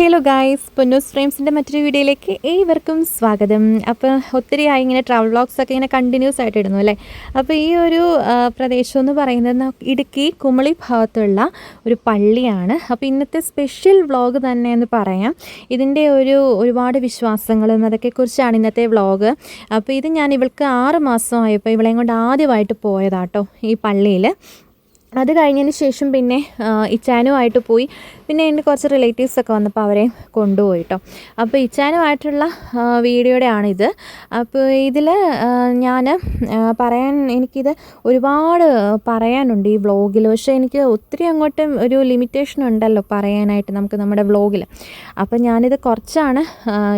Hello guys Ponnoos ഫ്രെയിംസിന്റെ മറ്റൊരു വീഡിയോയിലേക്ക് ഏവർക്കും സ്വാഗതം. അപ്പോൾ ഒത്തിരി ആയി ഇങ്ങനെ ട്രാവൽ വ്ളോഗ്സ് ഒക്കെ ഇങ്ങനെ കണ്ടിന്യൂസ് ആയിട്ട് ഇടുന്നു അല്ലേ? അപ്പോൾ ഈ ഒരു പ്രദേശം എന്ന് പറയുന്നത് ഇടുക്കി കുമളി ഭാഗത്തുള്ള ഒരു പള്ളിയാണ്. അപ്പോൾ ഇന്നത്തെ സ്പെഷ്യൽ വ്ളോഗ് തന്നെ എന്ന് പറയാം. ഇതിന്റെ ഒരു ഒരുപാട് വിശ്വാസങ്ങളും അതൊക്കെക്കുറിച്ചാണ് ഇന്നത്തെ വ്ളോഗ് അപ്പോൾ ഇത് ഞാൻ ഇവൾക്ക് ആറ് മാസമായപ്പോൾ ഇവളെയും കൊണ്ട് ആദ്യമായിട്ട് പോയതാട്ടോ ഈ പള്ളിയിൽ അത് കഴിഞ്ഞതിന് ശേഷം പിന്നെ ഇച്ചാനുമായിട്ട് പോയി. പിന്നെ എന്റെ കുറച്ച് റിലേറ്റീവ്സൊക്കെ വന്നപ്പോൾ അവരെ കൊണ്ടുപോയി കേട്ടോ അപ്പോൾ ഇച്ചാനുമായിട്ടുള്ള വീഡിയോയുടെ ആണിത് അപ്പോൾ ഇതിൽ ഞാൻ പറയാൻ എനിക്കിത് ഒരുപാട് പറയാനുണ്ട് ഈ വ്ളോഗിൽ പക്ഷേ എനിക്ക് ഒത്തിരി അങ്ങോട്ട് ഒരു ലിമിറ്റേഷൻ ഉണ്ടല്ലോ പറയാനായിട്ട് നമുക്ക് നമ്മുടെ വ്ളോഗിൽ അപ്പോൾ ഞാനിത് കുറച്ചാണ്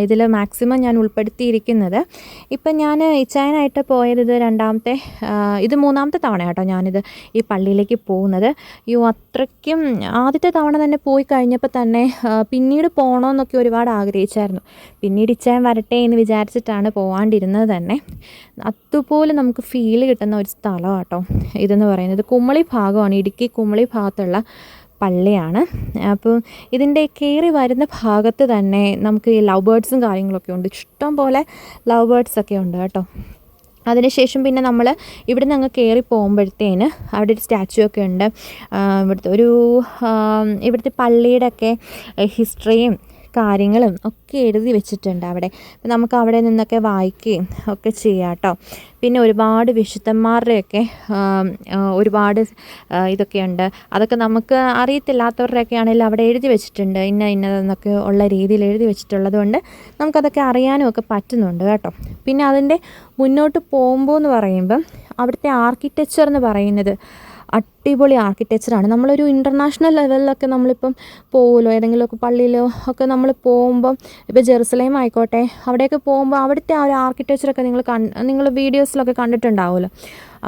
ഇതിൽ മാക്സിമം ഞാൻ ഉൾപ്പെടുത്തിയിരിക്കുന്നത്. ഇപ്പം ഞാൻ ഇച്ചാനായിട്ട് പോയത് ഇത് രണ്ടാമത്തെ ഇത് മൂന്നാമത്തെ തവണ കേട്ടോ ഞാനിത് ഈ പള്ളിയിലേക്ക് പോകുന്നത്. യോ അത്രയ്ക്കും ആദ്യത്തെ തവണ തന്നെ പോയി കഴിഞ്ഞപ്പോൾ തന്നെ പിന്നീട് പോകണമെന്നൊക്കെ ഒരുപാട് ആഗ്രഹിച്ചായിരുന്നു. പിന്നീട് ഇച്ചാൻ വരട്ടെ എന്ന് വിചാരിച്ചിട്ടാണ് പോകാണ്ടിരുന്നത് തന്നെ. അതുപോലെ നമുക്ക് ഫീൽ കിട്ടുന്ന ഒരു സ്ഥലം കേട്ടോ ഇതെന്ന് പറയുന്നത്. കുമളി ഭാഗമാണ് ഇടുക്കി കുമളി ഭാഗത്തുള്ള പള്ളിയാണ്. അപ്പോൾ ഇതിന്റെ കയറി വരുന്ന ഭാഗത്ത് തന്നെ നമുക്ക് ഈ ലവ് ബേർഡ്സും കാര്യങ്ങളൊക്കെ ഉണ്ട്. ഇഷ്ടം പോലെ ലവ് ബേർഡ്സ് ഒക്കെ ഉണ്ട് കേട്ടോ. അതിനുശേഷം പിന്നെ നമ്മൾ ഇവിടെ നിന്ന് അങ്ങ് കയറി പോകുമ്പോഴത്തേന് അവിടെ ഒരു സ്റ്റാച്ചു ഒക്കെ ഉണ്ട്. ഇവിടുത്തെ ഒരു ഇവിടുത്തെ പള്ളിയുടെ ഒക്കെ ഹിസ്റ്ററിയും കാര്യങ്ങളും ഒക്കെ എഴുതി വെച്ചിട്ടുണ്ട് അവിടെ. നമുക്ക് അവിടെ നിന്നൊക്കെ വായിക്കുകയും ഒക്കെ ചെയ്യാം കേട്ടോ പിന്നെ ഒരുപാട് വിശുദ്ധന്മാരുടെയൊക്കെ ഒരുപാട് ഇതൊക്കെയുണ്ട്. അതൊക്കെ നമുക്ക് അറിയത്തില്ലാത്തവരുടെയൊക്കെ ആണെങ്കിലും അവിടെ എഴുതി വെച്ചിട്ടുണ്ട്. ഇന്ന ഇന്നതെന്നൊക്കെ ഉള്ള രീതിയിൽ എഴുതി വെച്ചിട്ടുള്ളത് കൊണ്ട് നമുക്കതൊക്കെ അറിയാനും ഒക്കെ പറ്റുന്നുണ്ട് കേട്ടോ. പിന്നെ അതിന്റെ മുന്നോട്ട് പോകുമ്പോൾ എന്ന് പറയുമ്പം അവിടുത്തെ ആർക്കിടെക്ചർ എന്ന് പറയുന്നത് അടിപൊളി ആർക്കിടെക്ചറാണ് നമ്മളൊരു ഇന്റർനാഷണൽ ലെവലിലൊക്കെ നമ്മളിപ്പം പോകുമല്ലോ ഏതെങ്കിലുമൊക്കെ പള്ളിയിലോ ഒക്കെ നമ്മൾ പോകുമ്പം ഇപ്പോൾ ജെറുസലേം ആയിക്കോട്ടെ അവിടെയൊക്കെ പോകുമ്പോൾ അവിടുത്തെ ആ ഒരു ആർക്കിടെക്ചറൊക്കെ നിങ്ങൾ നിങ്ങൾ വീഡിയോസിലൊക്കെ കണ്ടിട്ടുണ്ടാവുമല്ലോ?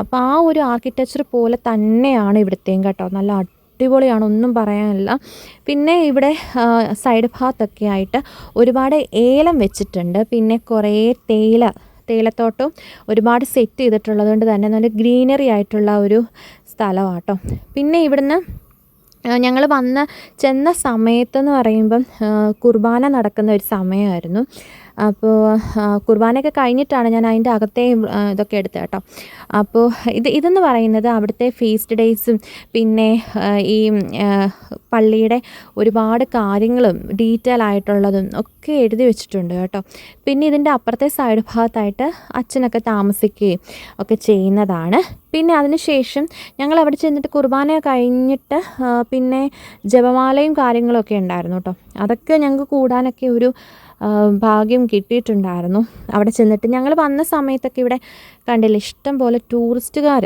അപ്പോൾ ആ ഒരു ആർക്കിടെക്ചർ പോലെ തന്നെയാണ് ഇവിടുത്തെയും കേട്ടോ. നല്ല അടിപൊളിയാണ് ഒന്നും പറയാനില്ല. പിന്നെ ഇവിടെ സൈഡ് ഭാഗത്തൊക്കെ ആയിട്ട് ഒരുപാട് ഏലം വെച്ചിട്ടുണ്ട്. പിന്നെ കുറേ തേയില തേയിലത്തോട്ടം ഒരുപാട് സെറ്റ് ചെയ്തിട്ടുള്ളത് കൊണ്ട് തന്നെ നല്ല ഗ്രീനറി ആയിട്ടുള്ള ഒരു സ്ഥലമാട്ടോ. പിന്നെ ഇവിടുന്ന് ഞങ്ങൾ വന്ന ചെന്ന സമയത്തെന്ന് പറയുമ്പം കുർബാന നടക്കുന്ന ഒരു സമയമായിരുന്നു. അപ്പോൾ കുർബാനയൊക്കെ കഴിഞ്ഞിട്ടാണ് ഞാൻ അതിന്റെ അകത്തെ ഇതൊക്കെ എടുത്തത് കേട്ടോ. അപ്പോൾ ഇത് ഇതെന്ന് പറയുന്നത് അവിടുത്തെ ഫീസ്റ്റ് ഡേയ്സും പിന്നെ ഈ പള്ളിയുടെ ഒരുപാട് കാര്യങ്ങളും ഡീറ്റെയിൽ ആയിട്ടുള്ളതും ഒക്കെ എഴുതി വെച്ചിട്ടുണ്ട് കേട്ടോ. പിന്നെ ഇതിന്റെ അപ്പുറത്തെ സൈഡ് ഭാഗത്തായിട്ട് അച്ഛനൊക്കെ താമസിക്കുകയും ഒക്കെ ചെയ്യുന്നതാണ്. പിന്നെ അതിനുശേഷം ഞങ്ങൾ അവിടെ ചെന്നിട്ട് കുർബാന കഴിഞ്ഞിട്ട് പിന്നെ ജപമാലയും കാര്യങ്ങളൊക്കെ ഉണ്ടായിരുന്നു കേട്ടോ. അതൊക്കെ ഞങ്ങൾക്ക് കൂടാനൊക്കെ ഒരു ഭാഗ്യം കിട്ടിയിട്ടുണ്ടായിരുന്നു. അവിടെ ചെന്നിട്ട് ഞങ്ങൾ വന്ന സമയത്തൊക്കെ ഇവിടെ കണ്ടില്ല ഇഷ്ടം പോലെ ടൂറിസ്റ്റുകാർ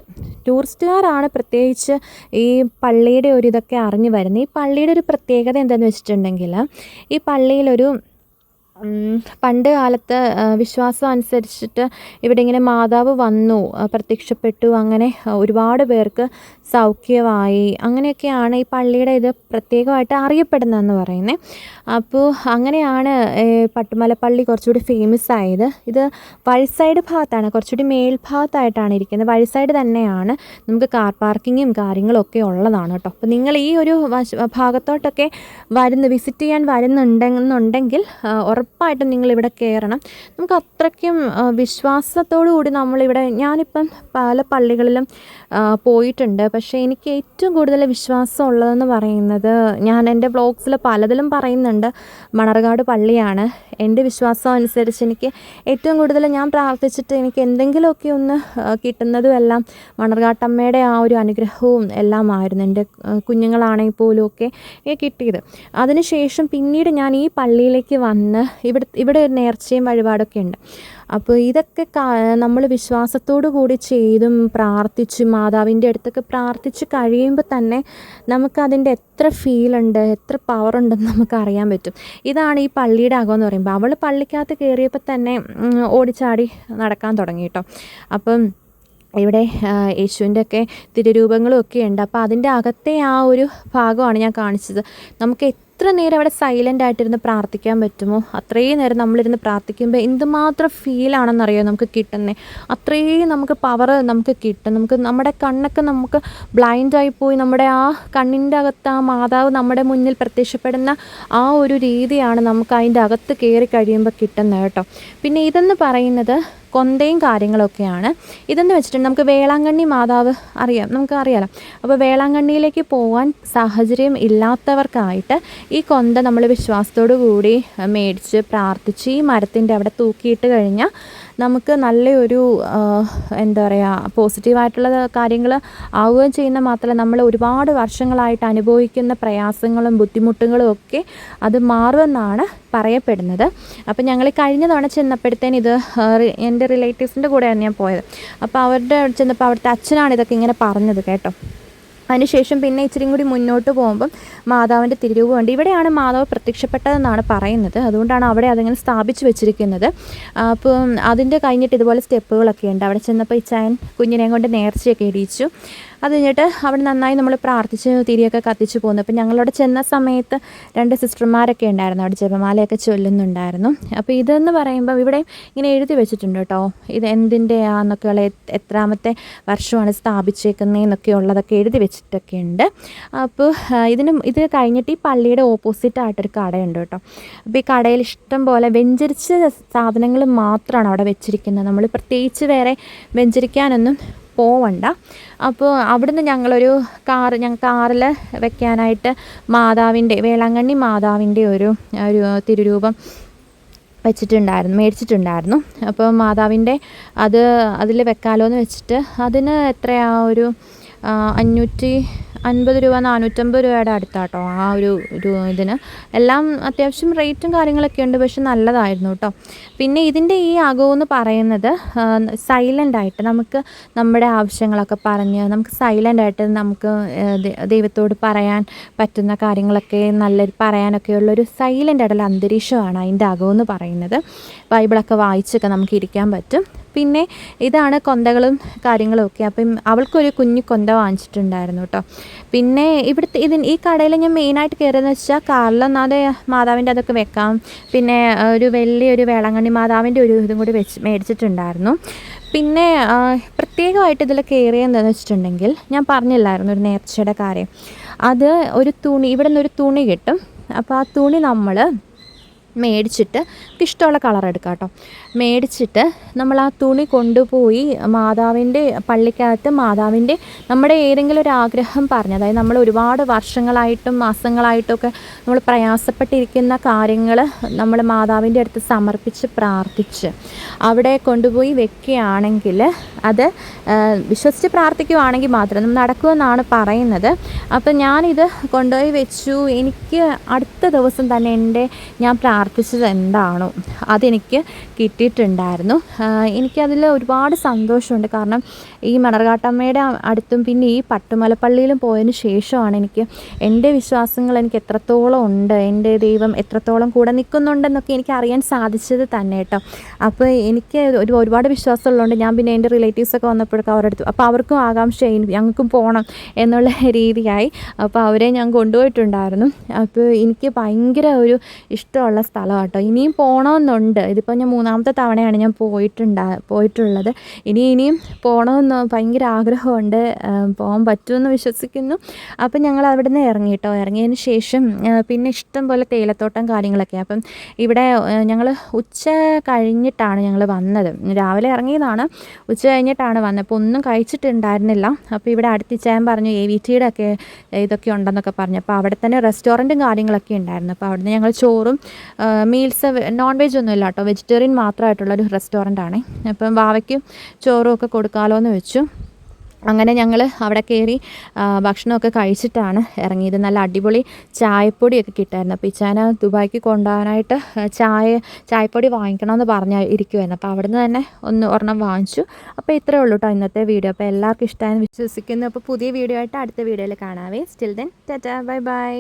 ടൂറിസ്റ്റുകാരാണ് പ്രത്യേകിച്ച് ഈ പള്ളിയുടെ ഒരു ഇതൊക്കെ അറിഞ്ഞു വരുന്നത്. ഈ പള്ളിയുടെ ഒരു പ്രത്യേകത എന്താണെന്ന് വെച്ചിട്ടുണ്ടെങ്കിൽ ഈ പള്ളിയിലൊരു പണ്ട് കാലത്ത് വിശ്വാസം അനുസരിച്ചിട്ട് ഇവിടെ ഇങ്ങനെ മാതാവ് വന്നു പ്രത്യക്ഷപ്പെട്ടു അങ്ങനെ ഒരുപാട് പേർക്ക് സൗഖ്യമായി. അങ്ങനെയൊക്കെയാണ് ഈ പള്ളിയുടെ ഇത് പ്രത്യേകമായിട്ട് അറിയപ്പെടുന്നതെന്ന് പറയുന്നത് അപ്പോൾ അങ്ങനെയാണ് പട്ടുമല പള്ളി കുറച്ചുകൂടി ഫേമസ് ആയത്. ഇത് വഴിസൈഡ് ഭാഗത്താണ് കുറച്ചുകൂടി മേൽഭാഗത്തായിട്ടാണ് ഇരിക്കുന്നത്. വഴിസൈഡ് തന്നെയാണ് നമുക്ക് കാർ പാർക്കിങ്ങും കാര്യങ്ങളും ഒക്കെ ഉള്ളതാണ് കേട്ടോ. അപ്പോൾ നിങ്ങൾ ഈ ഒരു ഭാഗത്തോട്ടൊക്കെ വരുന്ന വിസിറ്റ് ചെയ്യാൻ വരുന്നുണ്ടെന്നുണ്ടെങ്കിൽ ആ, ഉറപ്പായിട്ടും നിങ്ങളിവിടെ കയറണം നമുക്ക് അത്രയ്ക്കും വിശ്വാസത്തോടു കൂടി നമ്മളിവിടെ ഞാനിപ്പം പല പള്ളികളിലും പോയിട്ടുണ്ട്. പക്ഷേ എനിക്ക് ഏറ്റവും കൂടുതൽ വിശ്വാസം ഉള്ളതെന്ന് പറയുന്നത് ഞാൻ എന്റെ വ്ളോഗ്സിൽ പലതിലും പറയുന്നുണ്ട്. മണർകാട് പള്ളിയാണ്. എന്റെ വിശ്വാസം അനുസരിച്ച് എനിക്ക് ഏറ്റവും കൂടുതൽ ഞാൻ പ്രാർത്ഥിച്ചിട്ട് എനിക്ക് എന്തെങ്കിലുമൊക്കെ ഒന്ന് കിട്ടുന്നതുമെല്ലാം മണർകാട്ടമ്മയുടെ ആ ഒരു അനുഗ്രഹവും എല്ലാമായിരുന്നു. എന്റെ കുഞ്ഞുങ്ങളാണെങ്കിൽ പോലും ഒക്കെ കിട്ടിയത്. അതിനുശേഷം പിന്നീട് ഞാൻ ഈ പള്ളിയിലേക്ക് വന്ന് ഇവിടെ ഇവിടെ ഒരു നേർച്ചയും വഴിപാടൊക്കെ ഉണ്ട്. അപ്പോൾ ഇതൊക്കെ നമ്മൾ വിശ്വാസത്തോടു കൂടി ചെയ്തും പ്രാർത്ഥിച്ച് മാതാവിന്റെ അടുത്തൊക്കെ പ്രാർത്ഥിച്ച് കഴിയുമ്പോൾ തന്നെ നമുക്കതിന്റെ എത്ര ഫീലുണ്ട് എത്ര പവർ ഉണ്ടെന്ന് നമുക്ക് അറിയാൻ പറ്റും. ഇതാണ് ഈ പള്ളിയുടെ അകം എന്ന് പറയുമ്പോൾ. അവൾ പള്ളിക്കകത്ത് കയറിയപ്പോൾ തന്നെ ഓടിച്ചാടി നടക്കാൻ തുടങ്ങി കേട്ടോ. അപ്പം ഇവിടെ യേശുവിന്റെ ഒക്കെ തിരുരൂപങ്ങളും ഒക്കെ ഉണ്ട്. അപ്പോൾ അതിന്റെ അകത്തെ ആ ഒരു ഭാഗമാണ് ഞാൻ കാണിച്ചത്. നമുക്ക് എത്ര നേരം അവിടെ സൈലന്റ് ആയിട്ടിരുന്ന് പ്രാർത്ഥിക്കാൻ പറ്റുമോ? അത്രയും നേരം നമ്മളിരുന്ന് പ്രാർത്ഥിക്കുമ്പോൾ എന്തുമാത്രം ഫീലാണെന്നറിയോ നമുക്ക് കിട്ടുന്നത് അത്രയും നമുക്ക് പവർ നമുക്ക് കിട്ടും. നമുക്ക് നമ്മുടെ കണ്ണൊക്കെ നമുക്ക് ബ്ലൈൻഡായി പോയി. നമ്മുടെ ആ കണ്ണിന്റെ അകത്ത് ആ മാതാവ് നമ്മുടെ മുന്നിൽ പ്രത്യക്ഷപ്പെടുന്ന ആ ഒരു രീതിയാണ് നമുക്ക് അതിന്റെ അകത്ത് കയറി കഴിയുമ്പോൾ കിട്ടുന്നത് കേട്ടോ. പിന്നെ ഇതെന്ന് പറയുന്നത് കൊന്തയും കാര്യങ്ങളൊക്കെയാണ്. ഇതെന്ന് വെച്ചിട്ടുണ്ടെങ്കിൽ നമുക്ക് വേളാങ്കണ്ണി മാതാവ് അറിയാം. നമുക്ക് അറിയാലോ. അപ്പോൾ വേളാങ്കണ്ണിയിലേക്ക് പോകാൻ സാഹചര്യം ഇല്ലാത്തവർക്കായിട്ട് ഈ കൊന്ത നമ്മൾ വിശ്വാസത്തോടു കൂടി മേടിച്ച് പ്രാർത്ഥിച്ച് ഈ മരത്തിന്റെ അവിടെ തൂക്കിയിട്ട് കഴിഞ്ഞാൽ നമുക്ക് നല്ലൊരു എന്താ പറയുക പോസിറ്റീവായിട്ടുള്ള കാര്യങ്ങൾ ആവുകയും ചെയ്യുന്ന മാത്രമല്ല നമ്മൾ ഒരുപാട് വർഷങ്ങളായിട്ട് അനുഭവിക്കുന്ന പ്രയാസങ്ങളും ബുദ്ധിമുട്ടുകളും ഒക്കെ അത് മാറുമെന്നാണ് പറയപ്പെടുന്നത്. അപ്പം ഞങ്ങൾ കഴിഞ്ഞ തവണ ചെന്നപ്പോഴത്തേന് ഇത് എന്റെ റിലേറ്റീവ്സിന്റെ കൂടെയാണ് ഞാൻ പോയത്. അപ്പോൾ അവരുടെ ചെന്നപ്പോൾ അവിടുത്തെ അച്ഛനാണ് ഇതൊക്കെ ഇങ്ങനെ പറഞ്ഞത് കേട്ടോ. അതിനുശേഷം പിന്നെ ഇച്ചിരി കൂടി മുന്നോട്ട് പോകുമ്പം മാതാവിന്റെ തിരുരൂപമുണ്ട് ഇവിടെയാണ് മാതാവ് പ്രത്യക്ഷപ്പെട്ടതെന്നാണ് പറയുന്നത്. അതുകൊണ്ടാണ് അവിടെ അതിങ്ങനെ സ്ഥാപിച്ചു വെച്ചിരിക്കുന്നത്. അപ്പോൾ അതിന്റെ കഴിഞ്ഞിട്ട് ഇതുപോലെ സ്റ്റെപ്പുകളൊക്കെ ഉണ്ട്. അവിടെ ചെന്നപ്പോൾ ഇച്ചായൻ കുഞ്ഞിനെയും കൊണ്ട് നേർച്ചയൊക്കെ ഇടിയിച്ചു അത് കഴിഞ്ഞിട്ട് അവിടെ നന്നായി നമ്മൾ പ്രാർത്ഥിച്ച് തിരിയൊക്കെ കത്തിച്ച് പോകുന്നു അപ്പോൾ ഞങ്ങളവിടെ ചെന്ന സമയത്ത് രണ്ട് സിസ്റ്റർമാരൊക്കെ ഉണ്ടായിരുന്നു. അവിടെ ജപമാലയൊക്കെ ചൊല്ലുന്നുണ്ടായിരുന്നു. അപ്പോൾ ഇതെന്ന് പറയുമ്പോൾ ഇവിടെ ഇങ്ങനെ എഴുതി വെച്ചിട്ടുണ്ട് കേട്ടോ. ഇത് എന്തിന്റെയാന്നൊക്കെയുള്ള എത്രാമത്തെ വർഷമാണ് സ്ഥാപിച്ചേക്കുന്നതെന്നൊക്കെ ഉള്ളതൊക്കെ എഴുതി വെച്ചിട്ടൊക്കെ ഉണ്ട് അപ്പോൾ ഇതിന് ഇത് കഴിഞ്ഞിട്ട് ഈ പള്ളിയുടെ ഓപ്പോസിറ്റ് ആയിട്ടൊരു കടയുണ്ട് കേട്ടോ. അപ്പോൾ ഈ കടയിൽ ഇഷ്ടം പോലെ വെഞ്ചരിച്ച സാധനങ്ങൾ മാത്രമാണ് അവിടെ വെച്ചിരിക്കുന്നത്. നമ്മൾ പ്രത്യേകിച്ച് വേറെ വെഞ്ചരിക്കാനൊന്നും പോവണ്ട. അപ്പോൾ അവിടുന്ന് ഞങ്ങളൊരു കാർ ഞങ്ങൾ കാറിൽ വെക്കാനായിട്ട് മാതാവിന്റെ വേളാങ്കണ്ണി മാതാവിന്റെ ഒരു ഒരു തിരുരൂപം വെച്ചിട്ടുണ്ടായിരുന്നു മേടിച്ചിട്ടുണ്ടായിരുന്നു. അപ്പോൾ മാതാവിന്റെ അത് അതിൽ വെക്കാലോ എന്ന് വെച്ചിട്ട് അതിന് എത്രയാ ഒരു അഞ്ഞൂറ്റി അൻപത് രൂപ നാനൂറ്റമ്പത് രൂപയുടെ അടുത്താട്ടോ ആ ഒരു ഒരു ഇതിന്. എല്ലാം അത്യാവശ്യം റേറ്റും കാര്യങ്ങളൊക്കെ ഉണ്ട് പക്ഷെ നല്ലതായിരുന്നു കേട്ടോ പിന്നെ ഇതിന്റെ ഈ അകമെന്ന് പറയുന്നത് സൈലന്റ് ആയിട്ട് നമുക്ക് നമ്മുടെ ആവശ്യങ്ങളൊക്കെ പറഞ്ഞ് നമുക്ക് സൈലന്റ് ആയിട്ട് നമുക്ക് ദൈവത്തോട് പറയാൻ പറ്റുന്ന കാര്യങ്ങളൊക്കെ നല്ല പറയാനൊക്കെ ഉള്ളൊരു സൈലന്റ് ആയിട്ടുള്ള അന്തരീക്ഷമാണ് അതിന്റെ അകമെന്ന് പറയുന്നത്. ബൈബിളൊക്കെ വായിച്ചൊക്കെ നമുക്ക് ഇരിക്കാൻ പറ്റും. പിന്നെ ഇതാണ് കൊന്തകളും കാര്യങ്ങളും ഒക്കെ. അപ്പം അവൾക്കൊരു കുഞ്ഞു കൊന്ത വാങ്ങിച്ചിട്ടുണ്ടായിരുന്നു കേട്ടോ പിന്നെ ഇവിടുത്തെ ഇതിന് ഈ കടയിൽ ഞാൻ മെയിനായിട്ട് കയറിയെന്ന് വെച്ചാൽ കാറിലൊന്നാതെ മാതാവിന്റെ അതൊക്കെ വെക്കാം. പിന്നെ ഒരു വലിയ ഒരു വേളാങ്കണ്ണി മാതാവിന്റെ ഒരു ഇതും കൂടി വെച്ച് മേടിച്ചിട്ടുണ്ടായിരുന്നു. പിന്നെ പ്രത്യേകമായിട്ട് ഇതിൽ കയറിയെന്താണെന്ന് വെച്ചിട്ടുണ്ടെങ്കിൽ ഞാൻ പറഞ്ഞില്ലായിരുന്നു ഒരു നേർച്ചയുടെ കാര്യം. അത് ഒരു തുണി ഇവിടെ നിന്നൊരു തുണി കിട്ടും. അപ്പോൾ ആ തുണി നമ്മൾ മേടിച്ചിട്ട് ഇഷ്ടമുള്ള കളർ എടുക്കാം കേട്ടോ മേടിച്ചിട്ട് നമ്മൾ ആ തുണി കൊണ്ടുപോയി മാതാവിന്റെ പള്ളിക്കകത്ത് മാതാവിന്റെ നമ്മുടെ ഏതെങ്കിലും ഒരു ആഗ്രഹം പറഞ്ഞ് അതായത് നമ്മൾ ഒരുപാട് വർഷങ്ങളായിട്ടും മാസങ്ങളായിട്ടൊക്കെ നമ്മൾ പ്രയാസപ്പെട്ടിരിക്കുന്ന കാര്യങ്ങൾ നമ്മൾ മാതാവിന്റെ അടുത്ത് സമർപ്പിച്ച് പ്രാർത്ഥിച്ച് അവിടെ കൊണ്ടുപോയി വെക്കുകയാണെങ്കിൽ അത് വിശ്വസിച്ച് പ്രാർത്ഥിക്കുവാണെങ്കിൽ മാത്രം നടക്കുമെന്നാണ് പറയുന്നത്. അപ്പം ഞാനിത് കൊണ്ടുപോയി വെച്ചു. എനിക്ക് അടുത്ത ദിവസം തന്നെ എന്റെ ഞാൻ പ്രാർത്ഥിച്ചത് എന്താണോ. അതെനിക്ക് കിട്ടിയിട്ടുണ്ടായിരുന്നു. എനിക്കതിൽ ഒരുപാട് സന്തോഷമുണ്ട്. കാരണം ഈ മണർകാട്ടമ്മയുടെ അടുത്തും പിന്നെ ഈ പട്ടുമലപ്പള്ളിയിലും പോയതിന് ശേഷമാണ് എനിക്ക് എന്റെ വിശ്വാസങ്ങൾ എനിക്ക് എത്രത്തോളം ഉണ്ട് എന്റെ ദൈവം എത്രത്തോളം കൂടെ നിൽക്കുന്നുണ്ടെന്നൊക്കെ എനിക്ക് അറിയാൻ സാധിച്ചത് തന്നെ കേട്ടോ. അപ്പോൾ എനിക്ക് ഒരു ഒരുപാട് വിശ്വാസമുള്ളതുകൊണ്ട് ഞാൻ പിന്നെ എന്റെ റിലേറ്റീവ്സൊക്കെ വന്നപ്പോഴൊക്കെ അവരുടെ അടുത്ത് അപ്പോൾ അവർക്കും ആകാംക്ഷ ഞങ്ങൾക്കും പോകണം എന്നുള്ള രീതിയായി അപ്പോൾ അവരെ ഞാൻ കൊണ്ടുപോയിട്ടുണ്ടായിരുന്നു. അപ്പോൾ എനിക്ക് ഭയങ്കര ഒരു ഇഷ്ടമുള്ള സ്ഥലമാണ് കേട്ടോ ഇനിയും പോകണമെന്നുണ്ട് ഇതിപ്പോൾ ഞാൻ മൂന്നാമത്തെ തവണയാണ് ഞാൻ പോയിട്ടുണ്ടാ പോയിട്ടുള്ളത്. ഇനി ഇനിയും പോകണമെന്ന് ഭയങ്കര ആഗ്രഹമുണ്ട്. പോകാൻ പറ്റുമെന്ന് വിശ്വസിക്കുന്നു. അപ്പം ഞങ്ങൾ അവിടെ നിന്ന് ഇറങ്ങി കേട്ടോ ഇറങ്ങിയതിന് ശേഷം പിന്നെ ഇഷ്ടം പോലെ തേയിലത്തോട്ടം കാര്യങ്ങളൊക്കെ. അപ്പം ഇവിടെ ഞങ്ങൾ ഉച്ച കഴിഞ്ഞിട്ടാണ് ഞങ്ങൾ വന്നത്. രാവിലെ ഇറങ്ങിയതാണ്. ഉച്ച കഴിഞ്ഞിട്ടാണ് വന്നത്. അപ്പോൾ ഒന്നും കഴിച്ചിട്ടുണ്ടായിരുന്നില്ല. അപ്പോൾ ഇവിടെ അടുത്തിച്ചാൻ പറഞ്ഞു എ വി ടിയുടെ ഒക്കെ ഇതൊക്കെ ഉണ്ടെന്നൊക്കെ പറഞ്ഞു. അപ്പോൾ അവിടെ തന്നെ റെസ്റ്റോറന്റും കാര്യങ്ങളൊക്കെ ഉണ്ടായിരുന്നു. അപ്പോൾ അവിടെ നിന്ന് ഞങ്ങൾ ചോറും മീൽസ് നോൺ വെജ് ഒന്നും ഇല്ല കേട്ടോ. വെജിറ്റേറിയൻ മാത്രമായിട്ടുള്ളൊരു റെസ്റ്റോറന്റ് ആണ്. അപ്പം വാവയ്ക്കും ചോറും ഒക്കെ കൊടുക്കാമല്ലോ എന്ന് വെച്ചു. അങ്ങനെ ഞങ്ങൾ അവിടെ കയറി ഭക്ഷണമൊക്കെ കഴിച്ചിട്ടാണ് ഇറങ്ങിയത്. നല്ല അടിപൊളി ചായപ്പൊടിയൊക്കെ കിട്ടായിരുന്നു. അപ്പോൾ ഇച്ചാന ദുബായിക്ക് കൊണ്ടുപോകാനായിട്ട് ചായ ചായപ്പൊടി വാങ്ങിക്കണമെന്ന് പറഞ്ഞ ഇരിക്കുമായിരുന്നു അപ്പോൾ അവിടുന്ന് തന്നെ ഒന്ന് ഒരെണ്ണം വാങ്ങിച്ചു. അപ്പോൾ ഇത്രയേ ഉള്ളൂ കേട്ടോ ഇന്നത്തെ വീഡിയോ. അപ്പോൾ എല്ലാവർക്കും ഇഷ്ടമായെന്ന് വിശ്വസിക്കുന്നു. അപ്പോൾ പുതിയ വീഡിയോ ആയിട്ട് അടുത്ത വീഡിയോയിൽ കാണാവേ. Still then tata bye bye